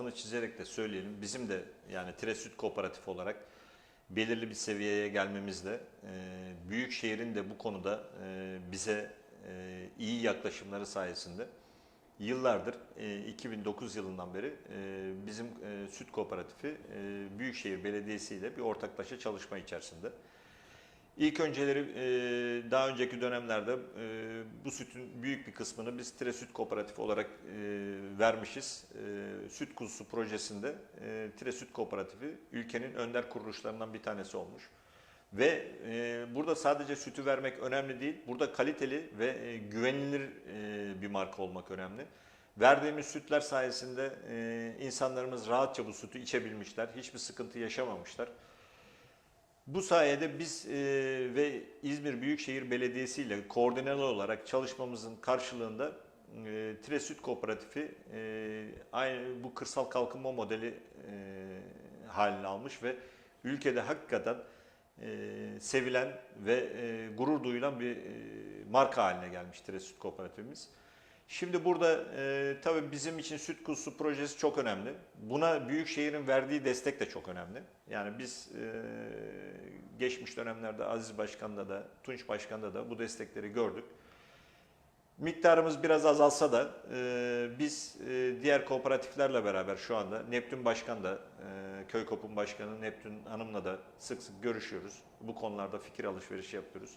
altını çizerek de söyleyelim. Bizim de yani Tire Kooperatif olarak belirli bir seviyeye gelmemizle e, büyük şehrin de bu konuda e, bize e, iyi yaklaşımları sayesinde yıllardır e, 2009 yılından beri e, bizim e, süt kooperatifi e, Büyükşehir Belediyesi ile bir ortaklaşa çalışma içerisinde. İlk önceleri e, daha önceki dönemlerde e, bu sütün büyük bir kısmını biz Tire Süt Kooperatifi olarak e, vermişiz. E, Süt Kuzusu projesinde e, Tire Süt Kooperatifi ülkenin önder kuruluşlarından bir tanesi olmuş. Ve e, burada sadece sütü vermek önemli değil, burada kaliteli ve e, güvenilir e, bir marka olmak önemli. Verdiğimiz sütler sayesinde e, insanlarımız rahatça bu sütü içebilmişler, hiçbir sıkıntı yaşamamışlar. Bu sayede biz e, ve İzmir Büyükşehir Belediyesi ile koordineli olarak çalışmamızın karşılığında e, Tire Kooperatifi aynı bu kırsal kalkınma modeli e, halini almış ve ülkede hakikaten e, sevilen ve e, gurur duyulan bir e, marka haline gelmiş Tire Süt Kooperatifimiz. Şimdi burada tabii bizim için süt kuzusu projesi çok önemli. Buna Büyükşehir'in verdiği destek de çok önemli. Yani biz geçmiş dönemlerde Aziz Başkan'da da, Tunç Başkan'da da bu destekleri gördük. Miktarımız biraz azalsa da e, biz e, diğer kooperatiflerle beraber şu anda Neptün Başkan da, e, Köy Kop'un Başkanı Neptün Hanım'la da sık sık görüşüyoruz. Bu konularda fikir alışverişi yapıyoruz.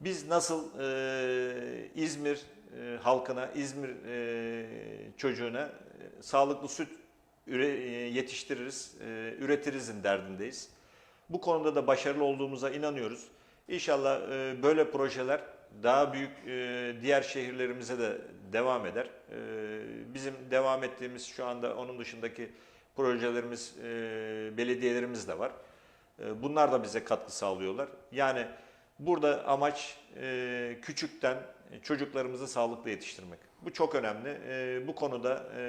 Biz nasıl e, İzmir e, halkına, İzmir e, çocuğuna e, sağlıklı süt üre, e, yetiştiririz, e, üretirizin derdindeyiz. Bu konuda da başarılı olduğumuza inanıyoruz. İnşallah e, böyle projeler daha büyük e, diğer şehirlerimize de devam eder. E, bizim devam ettiğimiz şu anda onun dışındaki projelerimiz, e, belediyelerimiz de var. E, bunlar da bize katkı sağlıyorlar. Yani burada amaç e, küçükten çocuklarımızı sağlıklı yetiştirmek. Bu çok önemli. E, bu konuda e,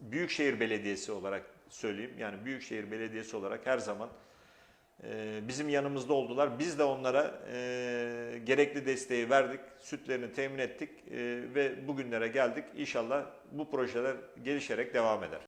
Büyükşehir Belediyesi olarak söyleyeyim. Yani Büyükşehir Belediyesi olarak her zaman bizim yanımızda oldular. Biz de onlara e, gerekli desteği verdik, sütlerini temin ettik e, ve bugünlere geldik. İnşallah bu projeler gelişerek devam eder.